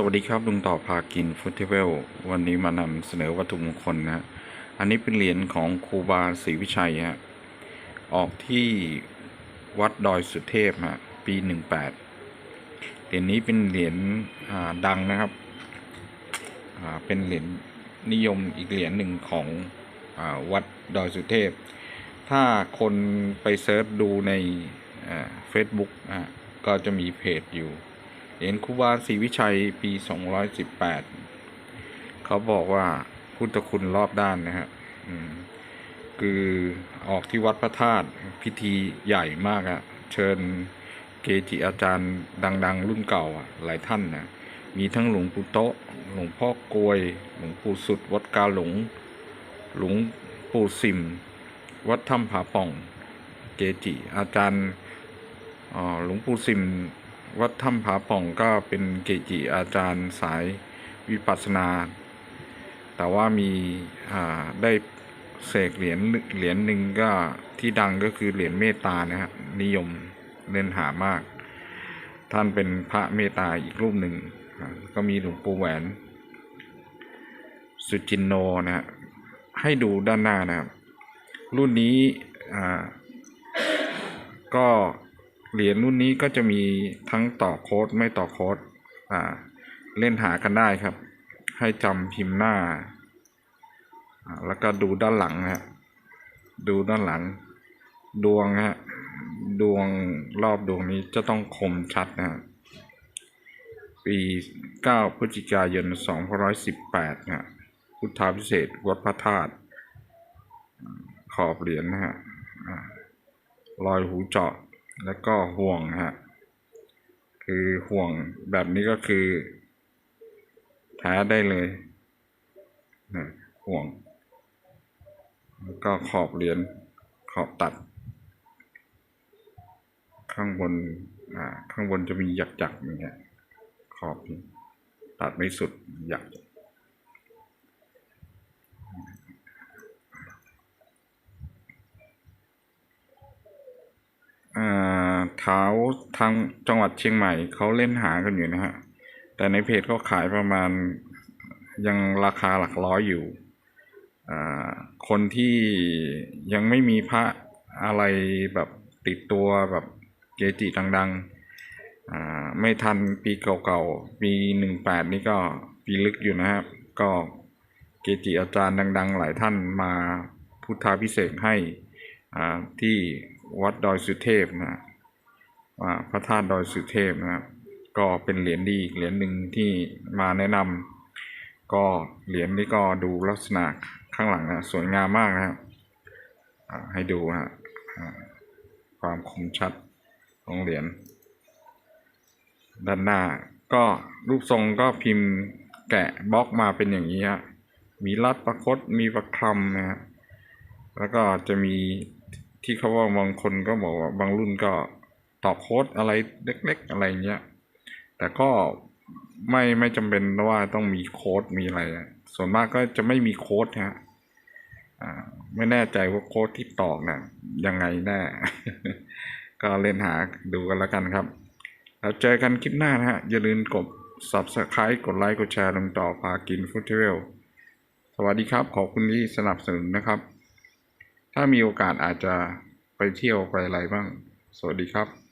สวัสดีครับลุงต่อพากินฟุตเทเวลวันนี้มานำเสนอวัตถุมงคลนะอันนี้เป็นเหรียญของครูบาศรีวิชัยฮะออกที่วัดดอยสุเทพฮะปีหนึ่งแปดเหรียญนี้เป็นเหรียญดังนะครับเป็นเหรียญนิยมอีกเหรียญหนึ่งของอวัดดอยสุเทพ ถ้าคนไปเซิร์ชดูในเฟซบุ๊กก็จะมีเพจอยู่ เหรียญครูบาศรีวิชัยปี 218 เขาบอกว่าพุทธคุณรอบด้านนะฮะคือออกที่วัดพระธาตุพิธีใหญ่มากอะเชิญเกจิอาจารย์ดัง ๆ รุ่นเก่าอะหลายท่านนะมีทั้งหลวงปู่โตะหลวงพ่อกลวย หลวงปู่สุด วัดกาหลง หลวงปู่สิม วัดถ้ำผาป่อง เกจิอาจารย์อ่าหลวงปู่สิม วัดถ้ำผาป่องก็เป็นเกจิอาจารย์สายวิปัสสนา แต่ว่ามีได้เสกเหรียญเหรียญหนึ่งก็ที่ดังก็คือเหรียญเมตตานะฮะนิยมเล่นหามาก ท่านเป็นพระเมตตาอีกรูปหนึ่งก็มีหลวงปู่แหวน สุจินโนนะฮะให้ดูด้านหน้านะครับ รุ่นนี้อ่าก็ เหรียญรุ่นนี้ก็จะมีทั้งต่อโค้ดไม่ต่อโค้ดอ่า เล่นหากันได้ครับ ให้จำพิมพ์หน้า แล้วก็ดูด้านหลังฮะดูด้านหลัง ดวงฮะดวงรอบดวงนี้จะต้องคมชัดนะฮะปี 9 พฤศจิกายน 2518นะฮะพุทธาพิเศษวัดพระธาตุขอบเหรียญนะฮะรอยหูเจาะ แล้วก็ห่วงฮะคือห่วงแบบนี้ก็คือแท้ได้เลยนะห่วง แล้วก็ขอบเหรียญขอบตัด ข้างบนอ่าข้างบนจะมีหยักหยักๆอย่างเงี้ยขอบตัดไม่สุดหยัก อ่า เท้าทางจังหวัดเชียงใหม่เขาเล่นหากันอยู่นะฮะ แต่ในเพจเขาขายประมาณยังราคาหลักร้อยอยู่ คนที่ยังไม่มีพระอะไรแบบติดตัวแบบเกจิดังๆ ไม่ทันปีเก่าๆ ปีหนึ่งแปดนี่ก็ปีลึกอยู่นะครับ ก็เกจิอาจารย์ดัง ๆ หลายท่านมาพุทธาพิเศษให้ที่วัดดอยสุเทพนะ พระธาตุดอยสุเทพนะครับก็เป็นเหรียญดีอีกเหรียญหนึ่งที่มาแนะนำก็เหรียญนี้ก็ดูลักษณะข้างหลังนะสวยงามมากนะครับให้ดูฮะความคมชัดของเหรียญด้านหน้าก็รูปทรงก็พิมพ์แกะบล็อกมาเป็นอย่างนี้ฮะมีรัดประคตมีประคำนะฮะแล้วก็จะมีที่เขาว่าบางคนก็บอกว่าบางรุ่นก็ ต่อโค้ดอะไรเล็ก ๆ อะไรเงี้ย แต่ก็ไม่ไม่จำเป็นว่าต้องมีโค้ดมีอะไร ส่วนมากก็จะไม่มีโค้ดฮะอ่าไม่แน่ใจว่าโค้ดที่ตอกนะ่ะยังไงแน่ ก็เล่นหาดูกันแล้วกันครับ แล้วเจอกันคลิปหน้านะฮะ อย่าลืมกด subscribe กดไลค์กดแชร์ลงต่อพากินฟุตเทลสวัสดีครับ ขอบคุณที่สนับสนุนนะครับ ถ้ามีโอกาสอาจจะไปเที่ยวไปอะไรบ้าง สวัสดีครับ